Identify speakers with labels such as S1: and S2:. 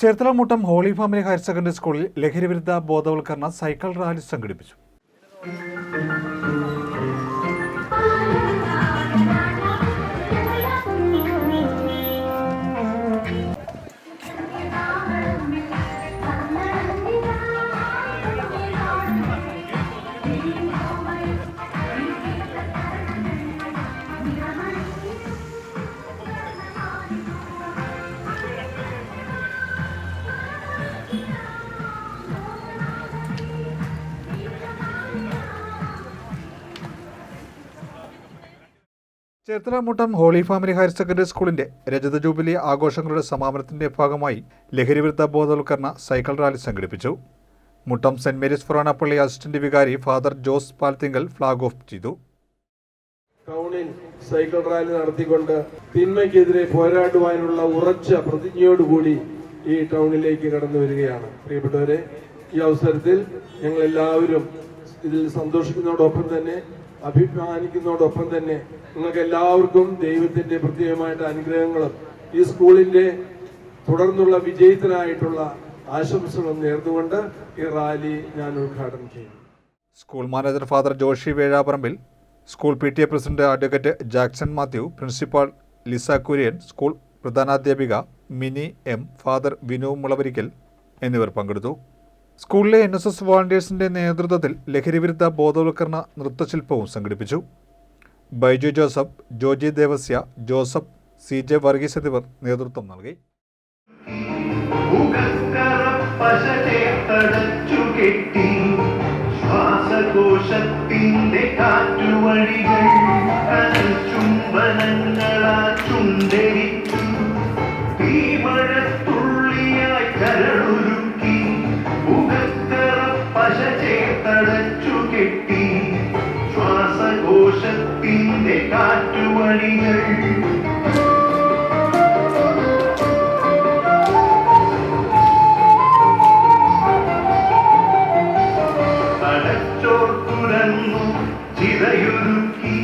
S1: ചേർത്തലമുട്ടം holy family higher secondary സ്കൂളിൽ ലഹരിവിരുദ്ധ ബോധവൽക്കരണ സൈക്കിൾ റാലി സംഘടിപ്പിച്ചു. ചേർത്തലമുട്ടം ഹോളി ഫാമിലി ഹയർ സെക്കൻഡറി സ്കൂളിന്റെ രജത ജൂബിലി ആഘോഷങ്ങളുടെ സമാപനത്തിന്റെ ഭാഗമായി ലഹരിവിരുദ്ധ ബോധവൽക്കരണ സൈക്കിൾ റാലി സംഘടിപ്പിച്ചു. മുട്ടം സെന്റ് മേരീസ് ഫൊറാനപ്പള്ളി അസിസ്റ്റന്റ് വികാരി father Jose Palthinkal flag off ചെയ്തു.
S2: ടൗണിൽ സൈക്കിൾ റാലി നടത്തിക്കൊണ്ട് തിന്മയ്ക്കെതിരെ പോരാടുവാനുള്ള ഉറച്ച പ്രതിജ്ഞയോടുകൂടി ഈ ടൗണിലേക്ക് കടന്നു വരികയാണ്. പ്രിയപ്പെട്ടവരെ ഈ അവസരത്തിൽ ഞങ്ങൾ എല്ലാവരും ഇതിൽ സന്തോഷിക്കുന്നതോടൊപ്പം തന്നെ അഭിമാനിക്കുന്നതോടൊപ്പം തന്നെ നിങ്ങൾക്ക് എല്ലാവർക്കും ദൈവത്തിന്റെ പ്രത്യേകമായിട്ട് അനുഗ്രഹങ്ങളും ഈ സ്കൂളിന്റെ തുടർന്നുള്ള വിജയത്തിനായിട്ടുള്ള ആശംസകളും നേർന്നുകൊണ്ട് ഈ റാലി ഞാൻ ഉദ്ഘാടനം ചെയ്യും.
S1: School manager father Joshi Vezhaparambil school P T A president advocate Jackson Mathew principal Lisa Kurian school പ്രധാനാധ്യാപിക Mini M father Vinu Mulavarickal എന്നിവർ പങ്കെടുത്തു. സ്കൂളിലെ എൻ എസ് എസ് വോളണ്ടിയേഴ്സിന്റെ നേതൃത്വത്തിൽ ലഹരിവിരുദ്ധ ബോധവൽക്കരണ നൃത്തശില്പവും സംഘടിപ്പിച്ചു. ബൈജു ജോസഫ് ജോജി ദേവസ്യ ജോസഫ് സി ജെ വർഗീസ് എന്നിവർ നേതൃത്വം നൽകി.
S3: ശ്വാസകോശത്തിന്റെ കാറ്റുവഴികൾ ചുംബനങ്ങളാ ചുണ്ടരിച്ചു തളച്ചു കെട്ടി ശ്വാസകോശത്തിന്റെ കാറ്റുവഴികൾ. അടച്ചോർ തുറന്നു ചിതയുരുക്കി